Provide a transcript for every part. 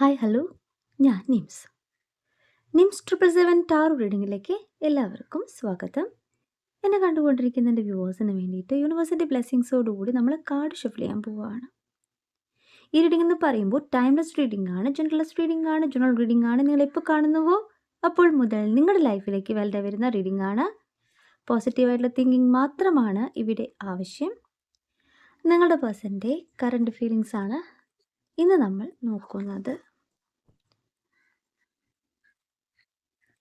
Hi hello ഞാൻ Nims. Nims triple seven tarot റീഡിങ്ങിലേക്ക് എല്ലാവർക്കും സ്വാഗതം. എന്നെ കണ്ടുകൊണ്ടിരിക്കുന്ന എന്റെ വ്യൂവേഴ്സിന് വേണ്ടിയിട്ട് യൂണിവേഴ്സിറ്റി ബ്ലെസ്സിങ്സോടുകൂടി നമ്മൾ കാർഡ് ഷഫിൾ ചെയ്യാൻ പോവുകയാണ് ഈ റീഡിംഗ് എന്ന് പറയുമ്പോൾ ടൈംലെസ് റീഡിംഗ് ആണ് ജനറലസ് റീഡിംഗ് ആണ് ജനറൽ റീഡിംഗ് ആണ്. നിങ്ങൾ എപ്പോൾ കാണുന്നുവോ അപ്പോൾ മുതൽ നിങ്ങളുടെ ലൈഫിലേക്ക് വലുതായി വരുന്ന റീഡിംഗ് ആണ്. പോസിറ്റീവായിട്ടുള്ള തിങ്കിങ് മാത്രമാണ് ഇവിടെ ആവശ്യം. നിങ്ങളുടെ പേഴ്സന്റെ കറണ്ട് ഫീലിങ്സ് ആണ് ഇന്ന് നമ്മൾ നോക്കുന്നത്.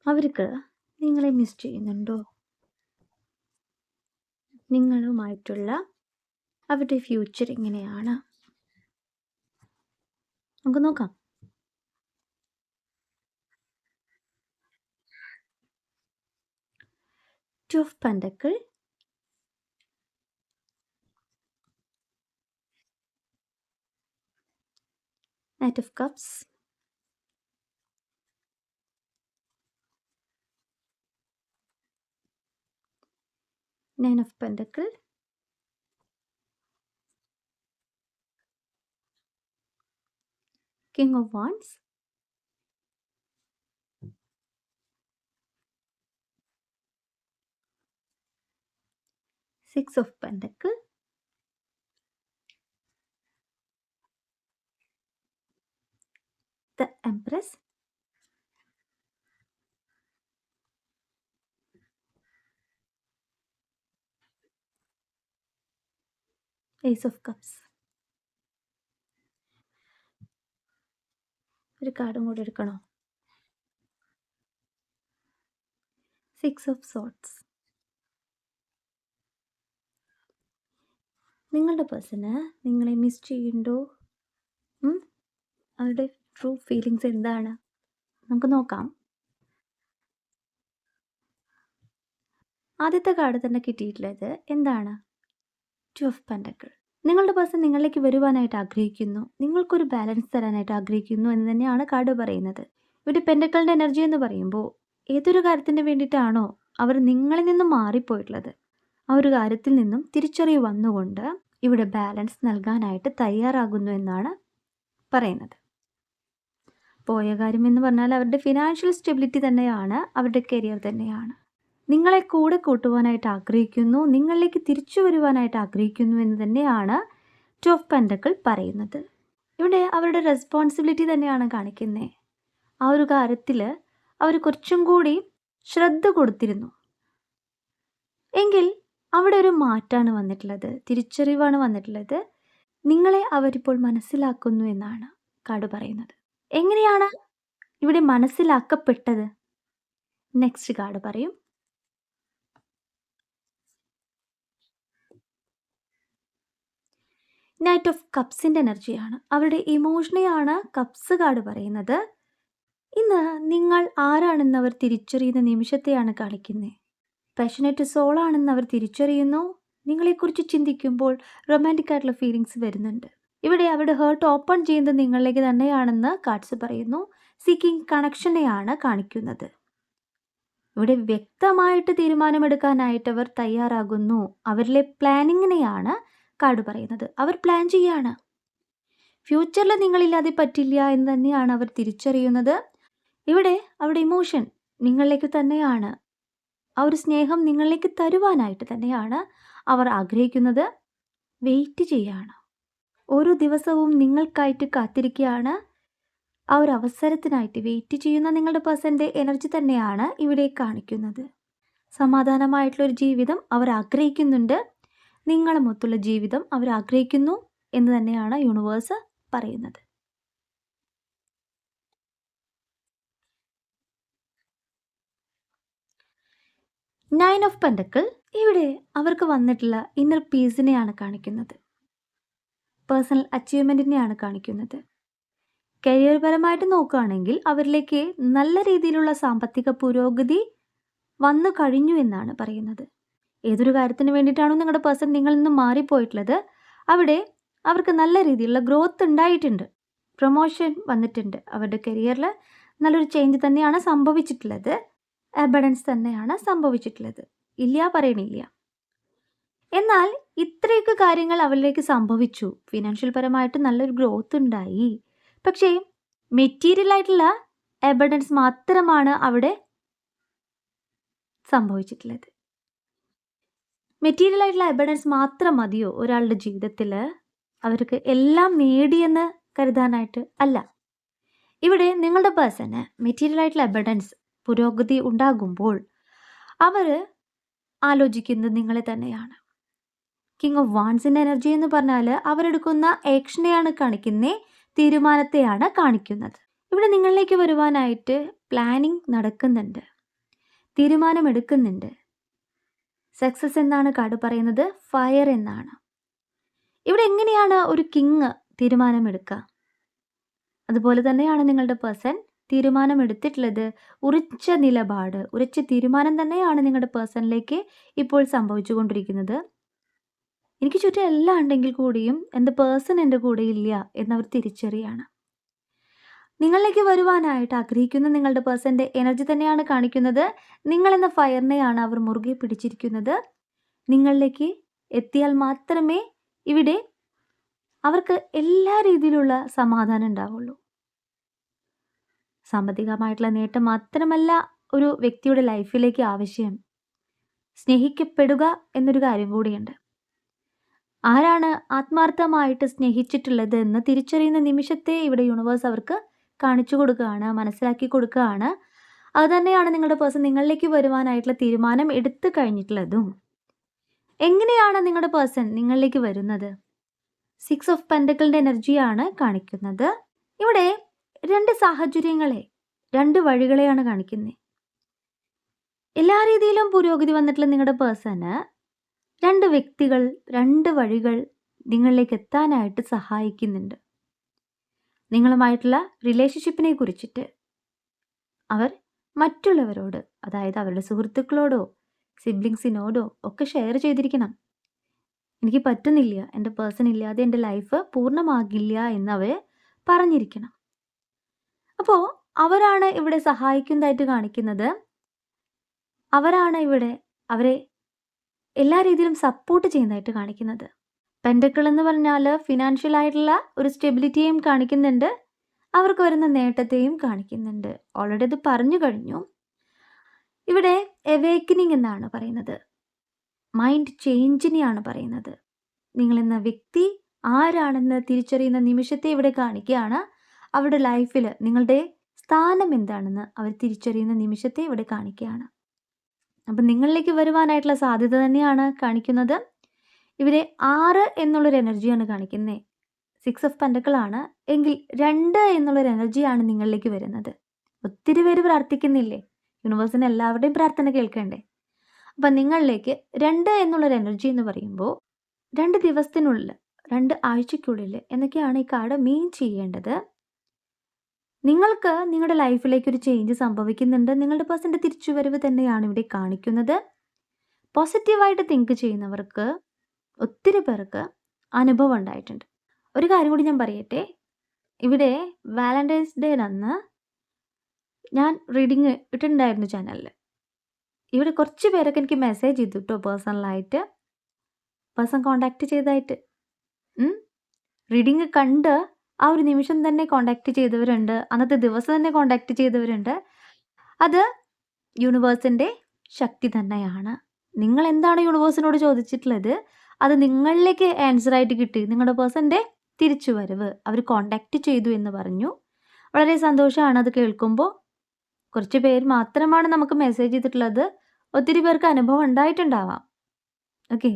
അവർക്ക് നിങ്ങളെ മിസ് ചെയ്യുന്നുണ്ടോ? നിങ്ങളുമായിട്ടുള്ള അവരുടെ ഫ്യൂച്ചർ എങ്ങനെയാണ്? നമുക്ക് നോക്കാം. Two of pentacles knight of cups nine of pentacle king of wands. Six of pentacle the empress. Ace of cups. ഒരു കാർഡും കൂടി എടുക്കണോ? സിക്സ് ഓഫ് സോട്ട്സ് നിങ്ങളുടെ പേഴ്സണ് നിങ്ങളെ മിസ് ചെയ്യുന്നുണ്ടോ? അവരുടെ ട്രൂ ഫീലിങ്സ് എന്താണ്? നമുക്ക് നോക്കാം. ആദ്യത്തെ കാർഡ് തന്നെ കിട്ടിയിട്ടുള്ളത് എന്താണ്? ടു ഓഫ് പെൻഡക്കിൾ നിങ്ങളുടെ പേഴ്സൺ നിങ്ങളിലേക്ക് വരുവാനായിട്ട് ആഗ്രഹിക്കുന്നു. നിങ്ങൾക്കൊരു ബാലൻസ് തരാനായിട്ട് ആഗ്രഹിക്കുന്നു എന്ന് തന്നെയാണ് കാർഡ് പറയുന്നത്. ഇവിടെ പെൻഡക്കളുടെ എനർജി എന്ന് പറയുമ്പോൾ ഏതൊരു കാര്യത്തിന് വേണ്ടിയിട്ടാണോ അവർ നിങ്ങളിൽ നിന്നും മാറിപ്പോയിട്ടുള്ളത്. ആ ഒരു കാര്യത്തിൽ നിന്നും തിരിച്ചറിവ് വന്നുകൊണ്ട് ഇവിടെ ബാലൻസ് നൽകാനായിട്ട് തയ്യാറാകുന്നു എന്നാണ് പറയുന്നത്. പോയ കാര്യം എന്ന് പറഞ്ഞാൽ അവരുടെ ഫിനാൻഷ്യൽ സ്റ്റെബിലിറ്റി തന്നെയാണ് അവരുടെ കരിയർ തന്നെയാണ്. നിങ്ങളെ കൂടെ കൂട്ടുവാനായിട്ട് ആഗ്രഹിക്കുന്നു നിങ്ങളിലേക്ക് തിരിച്ചു വരുവാനായിട്ട് ആഗ്രഹിക്കുന്നു എന്ന് തന്നെയാണ് ടു ഓഫ് പെൻഡക്കിൾ പറയുന്നത്. ഇവിടെ അവരുടെ റെസ്പോൺസിബിലിറ്റി തന്നെയാണ് കാണിക്കുന്നത് ആ ഒരു കാര്യത്തിൽ അവർ കുറച്ചും കൂടി ശ്രദ്ധ കൊടുത്തിരുന്നു. എങ്കിൽ അവിടെ ഒരു മാറ്റാണ് വന്നിട്ടുള്ളത് തിരിച്ചറിവാണ് വന്നിട്ടുള്ളത്. നിങ്ങളെ അവരിപ്പോൾ മനസ്സിലാക്കുന്നു എന്നാണ് കാർഡ് പറയുന്നത്. എങ്ങനെയാണ് ഇവിടെ മനസ്സിലാക്കപ്പെട്ടത്? നെക്സ്റ്റ് കാർഡ് പറയും. നൈറ്റ് ഓഫ് കപ്സിന്റെ എനർജിയാണ് അവരുടെ ഇമോഷനെയാണ് കപ്സ് കാർഡ് പറയുന്നത്. ഇന്ന് നിങ്ങൾ ആരാണെന്ന് അവർ തിരിച്ചറിയുന്ന നിമിഷത്തെയാണ് കാണിക്കുന്നത്. പാഷനേറ്റ് സോളാണെന്ന് അവർ തിരിച്ചറിയുന്നു. നിങ്ങളെക്കുറിച്ച് ചിന്തിക്കുമ്പോൾ റൊമാന്റിക് ആയിട്ടുള്ള ഫീലിങ്സ് വരുന്നുണ്ട്. ഇവിടെ അവരുടെ ഹേർട്ട് ഓപ്പൺ ചെയ്യുന്നത് നിങ്ങളിലേക്ക് തന്നെയാണെന്ന് കാർഡ്സ് പറയുന്നു. സീക്കിംഗ് കണക്ഷനെയാണ് കാണിക്കുന്നത്. ഇവിടെ വ്യക്തമായിട്ട് തീരുമാനമെടുക്കാനായിട്ട് അവർ തയ്യാറാകുന്നു. അവരിലെ പ്ലാനിങ്ങിനെയാണ് കാർഡ് പറയുന്നത്. അവർ പ്ലാൻ ചെയ്യാണ്. ഫ്യൂച്ചറിൽ നിങ്ങളില്ലാതെ പറ്റില്ല എന്ന് തന്നെയാണ് അവർ തിരിച്ചറിയുന്നത്. ഇവിടെ അവരുടെ ഇമോഷൻ നിങ്ങളിലേക്ക് തന്നെയാണ്. ആ ഒരു സ്നേഹം നിങ്ങളിലേക്ക് തരുവാനായിട്ട് തന്നെയാണ് അവർ ആഗ്രഹിക്കുന്നത്. വെയിറ്റ് ചെയ്യാണ്. ഓരോ ദിവസവും നിങ്ങൾക്കായിട്ട് കാത്തിരിക്കുകയാണ്. ആ ഒരു അവസരത്തിനായിട്ട് വെയിറ്റ് ചെയ്യുന്ന നിങ്ങളുടെ പേഴ്സന്റെ എനർജി തന്നെയാണ് ഇവിടെ കാണിക്കുന്നത്. സമാധാനമായിട്ടുള്ള ഒരു ജീവിതം അവർ ആഗ്രഹിക്കുന്നുണ്ട്. നിങ്ങളുമൊത്തുള്ള ജീവിതം അവർ ആഗ്രഹിക്കുന്നു എന്ന് തന്നെയാണ് യൂണിവേഴ്സ് പറയുന്നത്. നയൻ ഓഫ് പെൻഡക്കിൾ ഇവിടെ അവർക്ക് വന്നിട്ടുള്ള ഇന്നർ പീസിനെയാണ് കാണിക്കുന്നത്. പേഴ്സണൽ അച്ചീവ്മെന്റിനെയാണ് കാണിക്കുന്നത്. കരിയർ പരമായിട്ട് നോക്കുകയാണെങ്കിൽ അവരിലേക്ക് നല്ല രീതിയിലുള്ള സാമ്പത്തിക പുരോഗതി വന്നു കഴിഞ്ഞു എന്നാണ് പറയുന്നത്. ഏതൊരു കാര്യത്തിന് വേണ്ടിയിട്ടാണോ നിങ്ങളുടെ പേഴ്സൺ നിങ്ങളിൽ നിന്ന് മാറിപ്പോയിട്ടുള്ളത് അവിടെ അവർക്ക് നല്ല രീതിയിലുള്ള ഗ്രോത്ത് ഉണ്ടായിട്ടുണ്ട്. പ്രൊമോഷൻ വന്നിട്ടുണ്ട്. അവരുടെ കരിയറിൽ നല്ലൊരു ചേഞ്ച് തന്നെയാണ് സംഭവിച്ചിട്ടുള്ളത്. അബഡൻസ് തന്നെയാണ് സംഭവിച്ചിട്ടുള്ളത്. ഇല്ല പറയണില്ല. എന്നാൽ ഇത്രയൊക്കെ കാര്യങ്ങൾ അവരിലേക്ക് സംഭവിച്ചു. ഫിനാൻഷ്യൽ പരമായിട്ട് നല്ലൊരു ഗ്രോത്ത് ഉണ്ടായി. പക്ഷേ മെറ്റീരിയൽ ആയിട്ടുള്ള എബഡൻസ് മാത്രമാണ് അവിടെ സംഭവിച്ചിട്ടുള്ളത്. മെറ്റീരിയൽ ആയിട്ടുള്ള എബഡൻസ് മാത്രം മതിയോ ഒരാളുടെ ജീവിതത്തിൽ അവർക്ക് എല്ലാം നേടിയെന്ന് കരുതാനായിട്ട് അല്ല. ഇവിടെ നിങ്ങളുടെ പേഴ്സണ് മെറ്റീരിയൽ ആയിട്ടുള്ള എബഡൻസ് പുരോഗതി ഉണ്ടാകുമ്പോൾ അവർ ആലോചിക്കുന്നത് നിങ്ങളെ തന്നെയാണ്. കിങ് ഓഫ് വാൺസിന്റെ എനർജി എന്ന് പറഞ്ഞാൽ അവരെടുക്കുന്ന ആക്ഷനെയാണ് കാണിക്കുന്നത് തീരുമാനത്തെയാണ് കാണിക്കുന്നത്. ഇവിടെ നിങ്ങളിലേക്ക് വരുവാനായിട്ട് പ്ലാനിങ് നടക്കുന്നുണ്ട്. തീരുമാനമെടുക്കുന്നുണ്ട്. സക്സസ് എന്നാണ് കാട് പറയുന്നത് ഫയർ എന്നാണ്. ഇവിടെ എങ്ങനെയാണ് ഒരു കിങ് തീരുമാനമെടുക്കുക? അതുപോലെ തന്നെയാണ് നിങ്ങളുടെ പേഴ്സൺ തീരുമാനമെടുത്തിട്ടുള്ളത്. ഉറച്ച നിലപാട് ഉറച്ച തീരുമാനം തന്നെയാണ് നിങ്ങളുടെ പേഴ്സണിലേക്ക് ഇപ്പോൾ സംഭവിച്ചു കൊണ്ടിരിക്കുന്നത് എനിക്ക് ചുറ്റും എല്ലാം ഉണ്ടെങ്കിൽ കൂടിയും എന്റെ പേഴ്സൺ എന്റെ കൂടെ ഇല്ല എന്നവർ തിരിച്ചറിയാണ്. നിങ്ങളിലേക്ക് വരുവാനായിട്ട് ആഗ്രഹിക്കുന്ന നിങ്ങളുടെ പേഴ്സന്റെ എനർജി തന്നെയാണ് കാണിക്കുന്നത്. നിങ്ങളെന്ന ഫയറിനെയാണ് അവർ മുറുകെ പിടിച്ചിരിക്കുന്നത്. നിങ്ങളിലേക്ക് എത്തിയാൽ മാത്രമേ ഇവിടെ അവർക്ക് എല്ലാ രീതിയിലുള്ള സമാധാനം ഉണ്ടാവുള്ളൂ. സാമ്പത്തികമായിട്ടുള്ള നേട്ടം മാത്രമല്ല ഒരു വ്യക്തിയുടെ ലൈഫിലേക്ക് ആവശ്യം. സ്നേഹിക്കപ്പെടുക എന്നൊരു കാര്യം കൂടിയുണ്ട്. ആരാണ് ആത്മാർത്ഥമായിട്ട് സ്നേഹിച്ചിട്ടുള്ളത് എന്ന് തിരിച്ചറിയുന്ന നിമിഷത്തെ ഇവിടെ യൂണിവേഴ്സ് അവർക്ക് കാണിച്ചു കൊടുക്കുകയാണ് മനസ്സിലാക്കി കൊടുക്കുകയാണ്. അതുതന്നെയാണ് നിങ്ങളുടെ പേഴ്സൺ നിങ്ങളിലേക്ക് വരുവാനായിട്ടുള്ള തീരുമാനം എടുത്തു കഴിഞ്ഞിട്ടുള്ളതും. എങ്ങനെയാണ് നിങ്ങളുടെ പേഴ്സൺ നിങ്ങളിലേക്ക് വരുന്നത്? സിക്സ് ഓഫ് പെൻഡക്കിളിന്റെ എനർജിയാണ് കാണിക്കുന്നത്. ഇവിടെ രണ്ട് സാഹചര്യങ്ങളെ രണ്ട് വഴികളെയാണ് കാണിക്കുന്നത്. എല്ലാ രീതിയിലും പുരോഗതി വന്നിട്ടുള്ള നിങ്ങളുടെ പേഴ്സണ് രണ്ട് വ്യക്തികൾ രണ്ട് വഴികൾ നിങ്ങളിലേക്ക് എത്താനായിട്ട് സഹായിക്കുന്നുണ്ട്. നിങ്ങളുമായിട്ടുള്ള റിലേഷൻഷിപ്പിനെ കുറിച്ചിട്ട്. അവർ മറ്റുള്ളവരോട് അതായത് അവരുടെ സുഹൃത്തുക്കളോടോ സിബ്ലിങ്സിനോടോ ഒക്കെ ഷെയർ ചെയ്തിരിക്കണം. എനിക്ക് പറ്റുന്നില്ല എന്റെ പേഴ്സൺ ഇല്ലാതെ എന്റെ ലൈഫ് പൂർണമാകില്ല എന്നവർ പറഞ്ഞിരിക്കണം. അപ്പോൾ അവരാണ് ഇവിടെ സഹായിക്കുന്നതായിട്ട് കാണിക്കുന്നത്. അവരാണ് ഇവിടെ അവരെ എല്ലാ രീതിയിലും സപ്പോർട്ട് ചെയ്യുന്നതായിട്ട് കാണിക്കുന്നത്. പെൻഡക്കിൾ എന്ന് പറഞ്ഞാൽ ഫിനാൻഷ്യൽ ആയിട്ടുള്ള ഒരു സ്റ്റെബിലിറ്റിയും കാണിക്കുന്നുണ്ട്. അവർക്ക് വരുന്ന നേട്ടത്തെയും കാണിക്കുന്നുണ്ട്. ഓൾറെഡി അത് പറഞ്ഞു കഴിഞ്ഞു. ഇവിടെ എവേക്കനിങ് എന്നാണ് പറയുന്നത്. മൈൻഡ് ചേഞ്ചിനെയാണ് പറയുന്നത്. നിങ്ങളെന്ന വ്യക്തി ആരാണെന്ന് തിരിച്ചറിയുന്ന നിമിഷത്തെ ഇവിടെ കാണിക്കുകയാണ്. അവരുടെ ലൈഫിൽ നിങ്ങളുടെ സ്ഥാനം എന്താണെന്ന് അവർ തിരിച്ചറിയുന്ന നിമിഷത്തെ ഇവിടെ കാണിക്കുകയാണ്. അപ്പം നിങ്ങളിലേക്ക് വരുവാനായിട്ടുള്ള സാധ്യത തന്നെയാണ് കാണിക്കുന്നത്. ഇവരെ ആറ് എന്നുള്ളൊരു എനർജിയാണ് കാണിക്കുന്നത് സിക്സ് ഓഫ് പെൻഡക്കളാണ് എങ്കിൽ രണ്ട് എന്നുള്ളൊരു എനർജിയാണ് നിങ്ങളിലേക്ക് വരുന്നത്. ഒത്തിരി പേര് പ്രാർത്ഥിക്കുന്നില്ലേ? യൂണിവേഴ്സിന് എല്ലാവരുടെയും പ്രാർത്ഥന കേൾക്കണ്ടേ? അപ്പം നിങ്ങളിലേക്ക് രണ്ട് എന്നുള്ളൊരു എനർജി എന്ന് പറയുമ്പോൾ രണ്ട് ദിവസത്തിനുള്ളിൽ രണ്ട് ആഴ്ചയ്ക്കുള്ളിൽ എന്നൊക്കെയാണ് ഈ കാർഡ് മീൻ ചെയ്യേണ്ടത്. നിങ്ങൾക്ക് നിങ്ങളുടെ ലൈഫിലേക്ക് ഒരു ചേഞ്ച് സംഭവിക്കുന്നുണ്ട്. നിങ്ങളുടെ പേഴ്സന്റെ തിരിച്ചുവരവ് തന്നെയാണ് ഇവിടെ കാണിക്കുന്നത്. പോസിറ്റീവായിട്ട് തിങ്ക് ചെയ്യുന്നവർക്ക് ഒത്തിരി പേർക്ക് അനുഭവം ഉണ്ടായിട്ടുണ്ട്. ഒരു കാര്യം കൂടി ഞാൻ പറയട്ടെ? ഇവിടെ വാലന്റൈൻസ് ഡേ അന്ന് ഞാൻ റീഡിങ് ഇട്ടിട്ടുണ്ടായിരുന്നു ചാനലിൽ ഇവിടെ കുറച്ച് പേരൊക്കെ എനിക്ക് മെസ്സേജ് ചെയ്തു കേട്ടോ പേഴ്സണലായിട്ട് പേഴ്സൺ കോണ്ടാക്ട് ചെയ്തായിട്ട് റീഡിങ് കണ്ട് ആ ഒരു നിമിഷം തന്നെ കോണ്ടാക്ട് ചെയ്തവരുണ്ട്. അന്നത്തെ ദിവസം തന്നെ കോണ്ടാക്ട് ചെയ്തവരുണ്ട്. അത് യൂണിവേഴ്സിന്റെ ശക്തി തന്നെയാണ്. നിങ്ങൾ എന്താണ് യൂണിവേഴ്സിനോട് ചോദിച്ചിട്ടുള്ളത്? അത് നിങ്ങളിലേക്ക് ആൻസർ ആയിട്ട് കിട്ടി. നിങ്ങളുടെ പേഴ്സന്റെ തിരിച്ചു വരവ് അവർ കോണ്ടാക്റ്റ് ചെയ്തു എന്ന് പറഞ്ഞു. വളരെ സന്തോഷമാണ് അത് കേൾക്കുമ്പോൾ കുറച്ച് പേര് മാത്രമാണ് നമുക്ക് മെസ്സേജ് ചെയ്തിട്ടുള്ളത്. ഒത്തിരി പേർക്ക് അനുഭവം ഉണ്ടായിട്ടുണ്ടാവാം. ഓക്കെ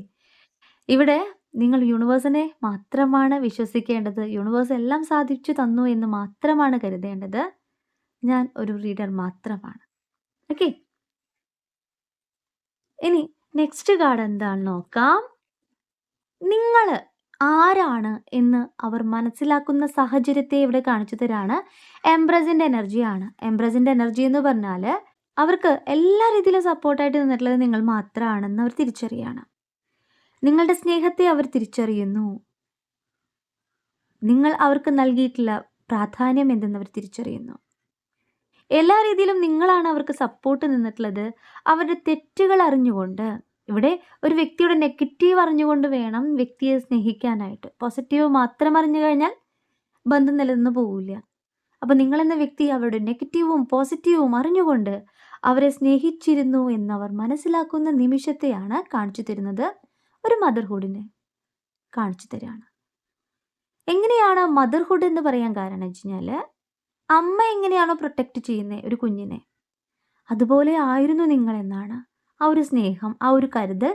ഇവിടെ നിങ്ങൾ യൂണിവേഴ്സിനെ മാത്രമാണ് വിശ്വസിക്കേണ്ടത്. യൂണിവേഴ്സ് എല്ലാം സാധിച്ചു തന്നു എന്ന് മാത്രമാണ് കരുതേണ്ടത്. ഞാൻ ഒരു റീഡർ മാത്രമാണ്. ഓക്കെ ഇനി നെക്സ്റ്റ് കാർഡ് എന്താണ് നോക്കാം. നിങ്ങൾ ആരാണ് എന്ന് അവർ മനസ്സിലാക്കുന്ന സാഹചര്യത്തെ ഇവിടെ കാണിച്ചു തരാണ്. എംബ്രസിന്റെ എനർജിയാണ് എംബ്രസിന്റെ എനർജി എന്ന് പറഞ്ഞാൽ അവർക്ക് എല്ലാ രീതിയിലും സപ്പോർട്ടായിട്ട് നിന്നിട്ടുള്ളത് നിങ്ങൾ മാത്രമാണെന്ന് അവർ തിരിച്ചറിയാണ്. നിങ്ങളുടെ സ്നേഹത്തെ അവർ തിരിച്ചറിയുന്നു. നിങ്ങൾ അവർക്ക് നൽകിയിട്ടുള്ള പ്രാധാന്യം എന്തെന്ന് അവർ തിരിച്ചറിയുന്നു. എല്ലാ രീതിയിലും നിങ്ങളാണ് അവർക്ക് സപ്പോർട്ട് നിന്നിട്ടുള്ളത്. അവരുടെ തെറ്റുകൾ അറിഞ്ഞുകൊണ്ട് ഇവിടെ ഒരു വ്യക്തിയുടെ നെഗറ്റീവ് അറിഞ്ഞുകൊണ്ട് വേണം വ്യക്തിയെ സ്നേഹിക്കാനായിട്ട്. പോസിറ്റീവ് മാത്രം അറിഞ്ഞു കഴിഞ്ഞാൽ ബന്ധം നിലനിന്ന് പോവില്ല. അപ്പോൾ നിങ്ങളെന്ന വ്യക്തി അവരുടെ നെഗറ്റീവും പോസിറ്റീവും അറിഞ്ഞുകൊണ്ട് അവരെ സ്നേഹിച്ചിരുന്നു എന്നവർ മനസ്സിലാക്കുന്ന നിമിഷത്തെയാണ് കാണിച്ചു തരുന്നത് ഒരു മദർഹുഡിനെ കാണിച്ചു തരാണ്. എങ്ങനെയാണ് മദർഹുഡ് എന്ന് പറയാൻ കാരണം വെച്ച് അമ്മ എങ്ങനെയാണോ പ്രൊട്ടക്റ്റ് ചെയ്യുന്നത് ഒരു കുഞ്ഞിനെ? അതുപോലെ ആയിരുന്നു നിങ്ങൾ എന്നാണ് ആ ഒരു സ്നേഹം ആ ഒരു കരുതൽ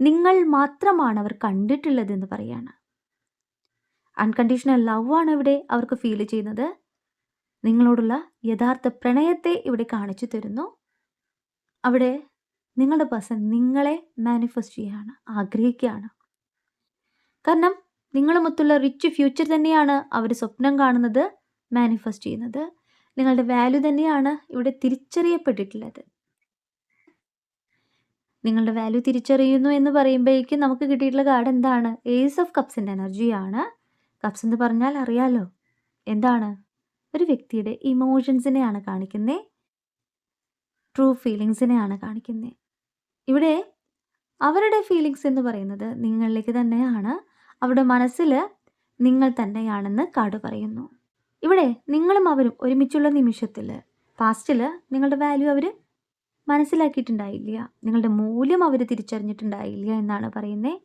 നിങ്ങൾ മാത്രമാണ് അവർ കണ്ടിട്ടുള്ളത് എന്ന് പറയാണ്. അൺകണ്ടീഷണൽ ലവ് ആണ് ഇവിടെ അവർക്ക് ഫീൽ ചെയ്യുന്നത്. നിങ്ങളോടുള്ള യഥാർത്ഥ പ്രണയത്തെ ഇവിടെ കാണിച്ചു തരുന്നു. അവിടെ നിങ്ങളുടെ പേഴ്സൺ നിങ്ങളെ മാനിഫെസ്റ്റ് ചെയ്യുകയാണ് ആഗ്രഹിക്കുകയാണ്. കാരണം നിങ്ങളുമൊത്തുള്ള റിച്ച് ഫ്യൂച്ചർ തന്നെയാണ് അവർ സ്വപ്നം കാണുന്നത് മാനിഫെസ്റ്റ് ചെയ്യുന്നത്. നിങ്ങളുടെ വാല്യൂ തന്നെയാണ് ഇവിടെ തിരിച്ചറിയപ്പെട്ടിട്ടുള്ളത്. നിങ്ങളുടെ വാല്യൂ തിരിച്ചറിയുന്നു എന്ന് പറയുമ്പോഴേക്കും നമുക്ക് കിട്ടിയിട്ടുള്ള കാർഡ് എന്താണ്? ഏസ് ഓഫ് കപ്സിന്റെ എനർജിയാണ് കപ്സ് എന്ന് പറഞ്ഞാൽ അറിയാലോ എന്താണ്? ഒരു വ്യക്തിയുടെ ഇമോഷൻസിനെയാണ് കാണിക്കുന്നത് ട്രൂ ഫീലിങ്സിനെയാണ് കാണിക്കുന്നത് ഇവിടെ അവരുടെ ഫീലിങ്സ് എന്ന് പറയുന്നത് നിങ്ങളിലേക്ക് തന്നെയാണ്. അവരുടെ മനസ്സിൽ നിങ്ങൾ തന്നെയാണെന്ന് കാർഡ് പറയുന്നു. ഇവിടെ നിങ്ങളും അവരും ഒരുമിച്ചുള്ള നിമിഷത്തിൽ പാസ്റ്റിൽ നിങ്ങളുടെ വാല്യൂ അവർ മനസ്സിലാക്കിയിട്ടുണ്ടായില്ല. നിങ്ങളുടെ മൂല്യം അവർ തിരിച്ചറിഞ്ഞിട്ടുണ്ടായില്ല എന്നാണ് പറയുന്നത്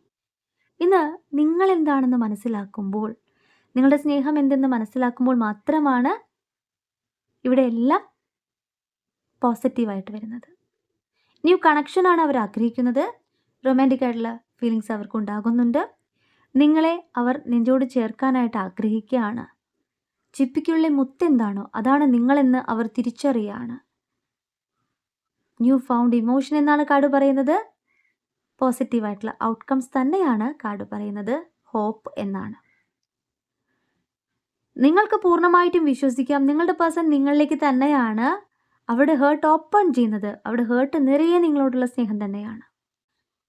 ഇന്ന് നിങ്ങൾ എന്താണെന്ന് മനസ്സിലാക്കുമ്പോൾ നിങ്ങളുടെ സ്നേഹം എന്തെന്ന് മനസ്സിലാക്കുമ്പോൾ മാത്രമാണ് ഇവിടെ എല്ലാം പോസിറ്റീവായിട്ട് വരുന്നത്. ന്യൂ കണക്ഷനാണ് അവർ ആഗ്രഹിക്കുന്നത്. റൊമാന്റിക് ആയിട്ടുള്ള ഫീലിങ്സ് അവർക്ക് ഉണ്ടാകുന്നുണ്ട്. നിങ്ങളെ അവർ നെഞ്ചോട് ചേർക്കാനായിട്ട് ആഗ്രഹിക്കുകയാണ്. ചിപ്പിക്കുള്ളിലെ മുത്തെന്താണോ അതാണ് നിങ്ങളെന്ന് അവർ തിരിച്ചറിയാണ്. ന്യൂ ഫൗണ്ട് ഇമോഷൻ എന്നാണ് കാർഡ് പറയുന്നത്. പോസിറ്റീവായിട്ടുള്ള ഔട്ട്കംസ് തന്നെയാണ് കാർഡ് പറയുന്നത്. ഹോപ്പ് എന്നാണ്. നിങ്ങൾക്ക് പൂർണമായിട്ടും വിശ്വസിക്കാം. നിങ്ങളുടെ പേഴ്സൺ നിങ്ങളിലേക്ക് തന്നെയാണ്. അവിടെ ഹേർട്ട് ഓപ്പൺ ചെയ്യുന്നത്. അവിടെ ഹേർട്ട് നിറയെ നിങ്ങളോടുള്ള സ്നേഹം തന്നെയാണ്.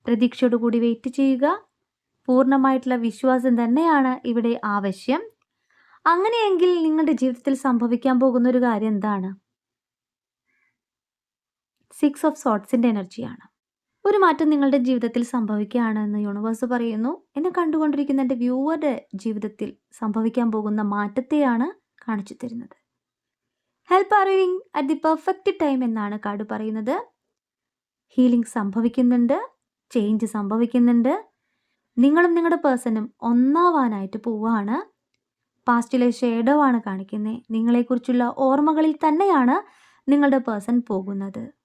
പ്രതീക്ഷയോട് കൂടി വെയിറ്റ് ചെയ്യുക. പൂർണമായിട്ടുള്ള വിശ്വാസം തന്നെയാണ് ഇവിടെ ആവശ്യം. അങ്ങനെയെങ്കിൽ നിങ്ങളുടെ ജീവിതത്തിൽ സംഭവിക്കാൻ പോകുന്ന ഒരു കാര്യം എന്താണ്? സിക്സ് ഓഫ് സോട്ട്സിന്റെ എനർജിയാണ്. ഒരു മാറ്റം നിങ്ങളുടെ ജീവിതത്തിൽ സംഭവിക്കുകയാണെന്ന് യൂണിവേഴ്സ് പറയുന്നു. എന്നെ കണ്ടുകൊണ്ടിരിക്കുന്ന എന്റെ വ്യൂവറുടെ ജീവിതത്തിൽ സംഭവിക്കാൻ പോകുന്ന മാറ്റത്തെയാണ് കാണിച്ചു തരുന്നത്. Help arriving at the perfect time എന്നാണ് കാർഡ് പറയുന്നത്. ഹീലിംഗ് സംഭവിക്കുന്നുണ്ട്. ചേഞ്ച് സംഭവിക്കുന്നുണ്ട്. നിങ്ങളും നിങ്ങളുടെ പേഴ്സണും ഒന്നാവാനായിട്ട് പോവുകയാണ്. പാസ്റ്റിലെ ഷേഡോ ആണ് കാണിക്കുന്നത്. നിങ്ങളെക്കുറിച്ചുള്ള ഓർമ്മകളിൽ തന്നെയാണ് നിങ്ങളുടെ പേഴ്സൺ പോകുന്നത്.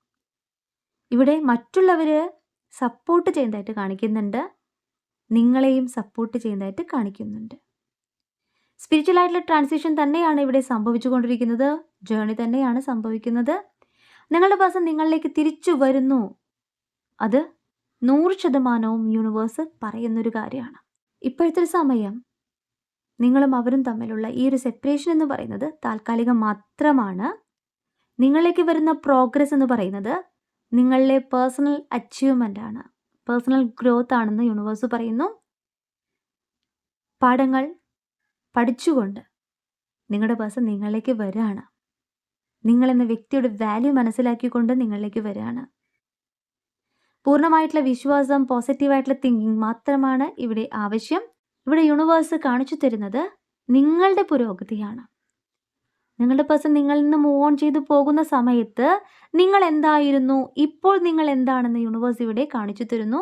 ഇവിടെ മറ്റുള്ളവർ സപ്പോർട്ട് ചെയ്യുന്നതായിട്ട് കാണിക്കുന്നുണ്ട്. നിങ്ങളെയും സപ്പോർട്ട് ചെയ്യുന്നതായിട്ട് കാണിക്കുന്നുണ്ട്. സ്പിരിച്വൽ ആയിട്ടുള്ള ട്രാൻസിഷൻ തന്നെയാണ് ഇവിടെ സംഭവിച്ചുകൊണ്ടിരിക്കുന്നത്. ജേണി തന്നെയാണ് സംഭവിക്കുന്നത്. നിങ്ങളുടെ പേഴ്സൺ നിങ്ങളിലേക്ക് തിരിച്ചു വരുന്നു. അത് നൂറ് ശതമാനവും യൂണിവേഴ്സ് പറയുന്നൊരു കാര്യമാണ്. ഇപ്പോഴത്തെ ഒരു സമയം നിങ്ങളും അവരും തമ്മിലുള്ള ഈ ഒരു സെപ്പറേഷൻ എന്ന് പറയുന്നത് താൽക്കാലികം മാത്രമാണ്. നിങ്ങളിലേക്ക് വരുന്ന പ്രോഗ്രസ് എന്ന് പറയുന്നത് നിങ്ങളിലെ പേഴ്സണൽ അച്ചീവ്മെന്റ് ആണ്. പേഴ്സണൽ ഗ്രോത്ത് ആണെന്ന് യൂണിവേഴ്സ് പറയുന്നു. പാഠങ്ങൾ പഠിച്ചുകൊണ്ട് നിങ്ങളുടെ പേഴ്സൺ നിങ്ങളിലേക്ക് വരികയാണ്. നിങ്ങളെന്ന വ്യക്തിയുടെ വാല്യൂ മനസ്സിലാക്കിക്കൊണ്ട് നിങ്ങളിലേക്ക് വരികയാണ്. പൂർണമായിട്ടുള്ള വിശ്വാസം പോസിറ്റീവായിട്ടുള്ള തിങ്കിങ് മാത്രമാണ് ഇവിടെ ആവശ്യം. ഇവിടെ യൂണിവേഴ്സ് കാണിച്ചു തരുന്നത് നിങ്ങളുടെ പുരോഗതിയാണ്. നിങ്ങളുടെ പേഴ്സൺ നിങ്ങളിൽ നിന്ന് മൂവ് ഓൺ ചെയ്തു പോകുന്ന സമയത്ത് നിങ്ങൾ എന്തായിരുന്നു? ഇപ്പോൾ നിങ്ങൾ എന്താണെന്ന് യൂണിവേഴ്സ് ഇവിടെ കാണിച്ചു തരുന്നു.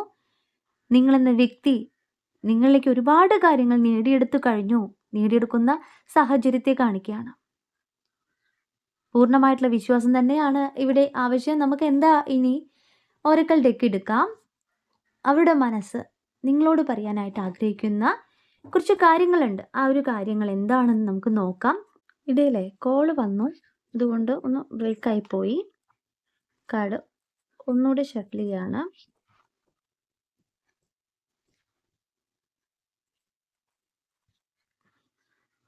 നിങ്ങളെന്ന വ്യക്തി നിങ്ങളിലേക്ക് ഒരുപാട് കാര്യങ്ങൾ നേടിയെടുത്തു കഴിഞ്ഞു. നേടിയെടുക്കുന്ന സാഹചര്യത്തെ കാണിക്കുകയാണ്. പൂർണമായിട്ടുള്ള വിശ്വാസം തന്നെയാണ് ഇവിടെ ആവശ്യം നമുക്ക് എന്താ ഇനി? ഒരക്കൽ ഡെക്ക് എടുക്കാം. അവരുടെ മനസ്സ് നിങ്ങളോട് പറയാനായിട്ട് ആഗ്രഹിക്കുന്ന കുറച്ച് കാര്യങ്ങളുണ്ട്. ആ ഒരു കാര്യങ്ങൾ എന്താണെന്ന് നമുക്ക് നോക്കാം. ഇടയിലെ കോൾ വന്നു. അതുകൊണ്ട് ഒന്ന് ബ്രേക്കായി പോയി. കാർഡ് ഒന്നുകൂടി ഷട്ടിൽ ചെയ്യാണ്.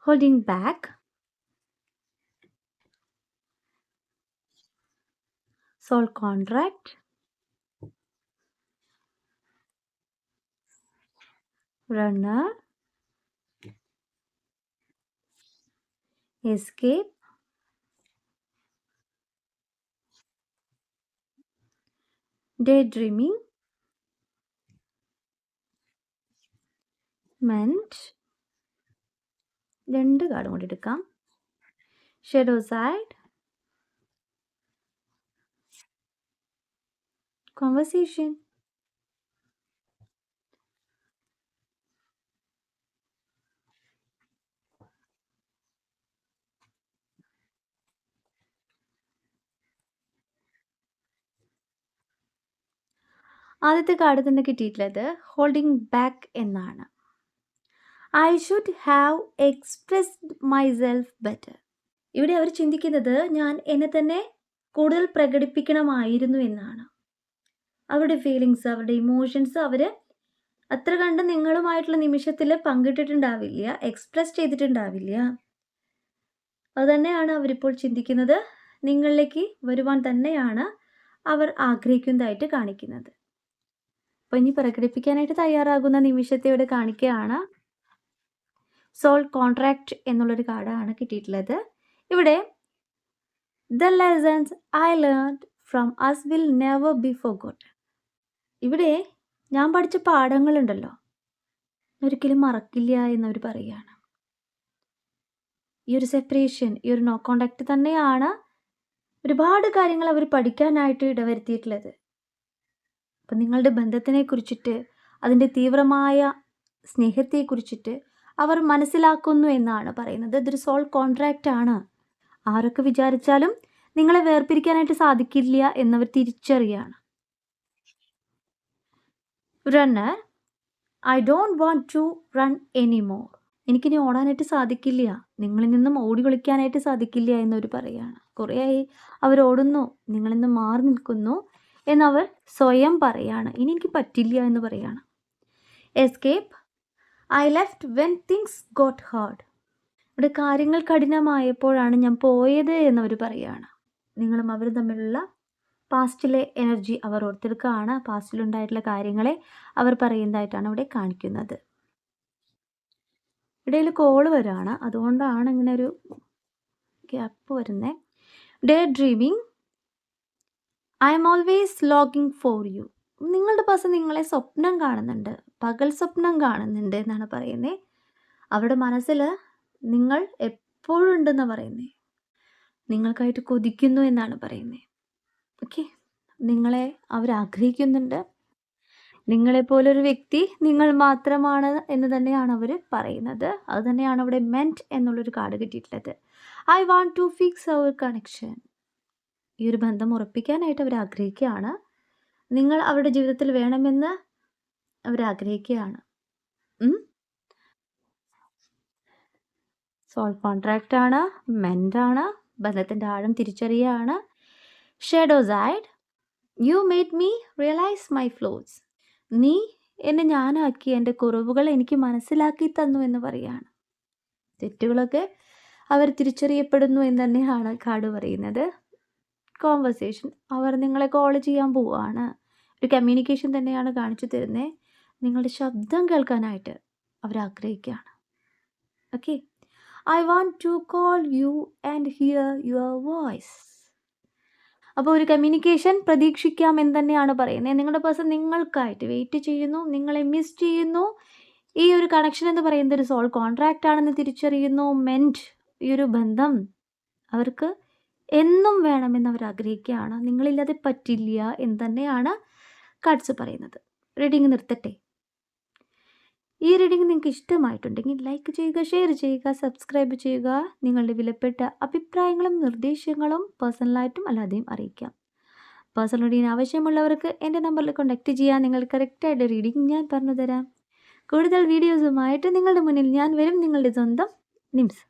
Holding back soul contract runner. Escape daydreaming മെന്റ് രണ്ട് കാർഡും കൂടി എടുക്കാം ഷെഡോ സൈഡ് conversation ആദ്യത്തെ കാർഡ് തന്നെ കിട്ടിയിട്ടുള്ളത് ഹോൾഡിംഗ് ബാക്ക് എന്നാണ്. I should have expressed myself better ഇവിടെ അവർ ചിന്തിക്കുന്നത് ഞാൻ എന്നെ തന്നെ കൂടുതൽ പ്രകടിപ്പിക്കണമായിരുന്നു എന്നാണ്. അവരുടെ ഫീലിങ്സ് അവരുടെ ഇമോഷൻസ് അവർ അത്ര കണ്ട് നിങ്ങളുമായിട്ടുള്ള നിമിഷത്തിൽ പങ്കിട്ടിട്ടുണ്ടാവില്ല എക്സ്പ്രസ് ചെയ്തിട്ടുണ്ടാവില്ല. അതുതന്നെയാണ് അവരിപ്പോൾ ചിന്തിക്കുന്നത്. നിങ്ങളിലേക്ക് വരുവാൻ തന്നെയാണ് അവർ ആഗ്രഹിക്കുന്നതായിട്ട് കാണിക്കുന്നത്. അപ്പോൾ ഇനി പ്രകടിപ്പിക്കാനായിട്ട് തയ്യാറാകുന്ന നിമിഷത്തെ ഇവിടെ കാണിക്കുകയാണ്. സോൾ കോൺട്രാക്റ്റ് എന്നുള്ളൊരു കാർഡാണ് കിട്ടിയിട്ടുള്ളത്. ഇവിടെ the lessons I learn from us will never be forgotten ഇവിടെ ഞാൻ പഠിച്ച പാഠങ്ങളുണ്ടല്ലോ. ഒരിക്കലും മറക്കില്ല എന്നവർ പറയുകയാണ്. ഈ ഒരു സെപ്പറേഷൻ ഈ ഒരു നോ കോണ്ടാക്ട് തന്നെയാണ് ഒരുപാട് കാര്യങ്ങൾ അവർ പഠിക്കാനായിട്ട് ഇടവരുത്തിയിട്ടുള്ളത്. അപ്പം നിങ്ങളുടെ ബന്ധത്തിനെ കുറിച്ചിട്ട് അതിന്റെ തീവ്രമായ സ്നേഹത്തെക്കുറിച്ചിട്ട് അവർ മനസ്സിലാക്കുന്നു എന്നാണ് പറയുന്നത്. ഇതൊരു സോൾ കോൺട്രാക്റ്റ് ആണ്. ആരൊക്കെ വിചാരിച്ചാലും നിങ്ങളെ വേർപിരിക്കാനായിട്ട് സാധിക്കില്ല എന്നവർ തിരിച്ചറിയാണ്. Runner I don't want to run any anymore എനിക്കിനി ഓടാനായിട്ട് സാധിക്കില്ല. നിങ്ങളിൽ നിന്നും ഓടി കളിക്കാനായിട്ട് സാധിക്കില്ല എന്നവർ പറയുകയാണ് കുറേയായി അവർ ഓടുന്നു. നിങ്ങളിൽ നിന്ന് മാറി നിൽക്കുന്നു. എന്നവർ സ്വയം പറയാണ്. ഇനി എനിക്ക് പറ്റില്ല എന്ന് പറയാണ്. Escape I left when things got hard ഇവിടെ കാര്യങ്ങൾ കഠിനമായപ്പോഴാണ് ഞാൻ പോയത് എന്നവർ പറയുകയാണ് നിങ്ങളും അവരും തമ്മിലുള്ള പാസ്റ്റിലെ എനർജി അവർ ഓർത്തെടുക്കുകയാണ്. പാസ്റ്റിലുണ്ടായിട്ടുള്ള കാര്യങ്ങളെ അവർ പറയുന്നതായിട്ടാണ് ഇവിടെ കാണിക്കുന്നത്. ഇടയിൽ കോൾ വരാണ്. അതുകൊണ്ടാണ് ഇങ്ങനെ ഒരു ഗ്യാപ്പ് വരുന്നത് daydreaming I'm always ലോഗിങ് ഫോർ യു നിങ്ങളുടെ പേഴ്സൺ നിങ്ങളെ സ്വപ്നം കാണുന്നുണ്ട്. പകൽ സ്വപ്നം കാണുന്നുണ്ട് എന്നാണ് പറയുന്നത് അവരുടെ മനസ്സിൽ നിങ്ങൾ എപ്പോഴും ഉണ്ടെന്ന് പറയുന്നത് നിങ്ങൾക്കായിട്ട് കൊതിക്കുന്നു എന്നാണ് പറയുന്നത് ഓക്കെ നിങ്ങളെ അവർ ആഗ്രഹിക്കുന്നുണ്ട്. നിങ്ങളെപ്പോലൊരു വ്യക്തി നിങ്ങൾ മാത്രമാണ് എന്ന് തന്നെയാണ് അവർ പറയുന്നത്. അത് തന്നെയാണ് അവിടെ മെന്റ് എന്നുള്ളൊരു കാർഡ് കിട്ടിയിട്ടുള്ളത്. I want to fix our connection ഈ ഒരു ബന്ധം ഉറപ്പിക്കാനായിട്ട് അവർ ആഗ്രഹിക്കുകയാണ്. നിങ്ങൾ അവരുടെ ജീവിതത്തിൽ വേണമെന്ന് അവർ ആഗ്രഹിക്കുകയാണ്. സോൾ കോൺട്രാക്റ്റ് ആണ് മെന്റാണ് ബന്ധത്തിന്റെ ആഴം തിരിച്ചറിയുകയാണ്. Shadows aside you made me realise my flaws നീ എന്നെ ഞാനാക്കി എന്റെ കുറവുകൾ എനിക്ക് മനസ്സിലാക്കി തന്നു എന്ന് പറയാണ് തെറ്റുകളൊക്കെ അവർ തിരിച്ചറിയപ്പെടുന്നു എന്ന് തന്നെയാണ് കാട് പറയുന്നത്. കോൺവെർസേഷൻ അവർ നിങ്ങളെ കോൾ ചെയ്യാൻ പോവുകയാണ് ഒരു കമ്മ്യൂണിക്കേഷൻ തന്നെയാണ് കാണിച്ചു തരുന്നത് നിങ്ങളുടെ ശബ്ദം കേൾക്കാനായിട്ട് അവർ ആഗ്രഹിക്കുകയാണ്. Okay I want to call you and hear your voice അപ്പോൾ ഒരു കമ്മ്യൂണിക്കേഷൻ പ്രതീക്ഷിക്കാം എന്ന് തന്നെയാണ് പറയുന്നത്. നിങ്ങളുടെ പേഴ്സൺ നിങ്ങൾക്കായിട്ട് വെയിറ്റ് ചെയ്യുന്നു നിങ്ങളെ മിസ് ചെയ്യുന്നു. ഈ ഒരു കണക്ഷൻ എന്ന് പറയുന്നത് ഒരു സോൾ കോൺട്രാക്റ്റ് ആണെന്ന് തിരിച്ചറിയുന്നു. മെന്റ് ഈ ഒരു ബന്ധം അവർക്ക് എന്നും വേണമെന്ന് അവർ ആഗ്രഹിക്കുകയാണ് നിങ്ങളില്ലാതെ പറ്റില്ല എന്ന് തന്നെയാണ് കാർഡ്സ് പറയുന്നത്. റീഡിങ് നിർത്തട്ടെ. ഈ റീഡിംഗ് നിങ്ങൾക്ക് ഇഷ്ടമായിട്ടുണ്ടെങ്കിൽ ലൈക്ക് ചെയ്യുക ഷെയർ ചെയ്യുക സബ്സ്ക്രൈബ് ചെയ്യുക നിങ്ങളുടെ വിലപ്പെട്ട അഭിപ്രായങ്ങളും നിർദ്ദേശങ്ങളും പേഴ്സണലായിട്ടും അല്ലാതെയും അറിയിക്കാം. പേഴ്സണൽ റീഡിങ് ആവശ്യമുള്ളവർക്ക് എന്റെ നമ്പറിൽ കോൺടാക്റ്റ് ചെയ്യാം നിങ്ങൾ കറക്റ്റായിട്ട് റീഡിംഗ് ഞാൻ പറഞ്ഞുതരാം. കൂടുതൽ വീഡിയോസുമായിട്ട് നിങ്ങളുടെ മുന്നിൽ ഞാൻ വരും. നിങ്ങളുടെ സ്വന്തം നിംസ്.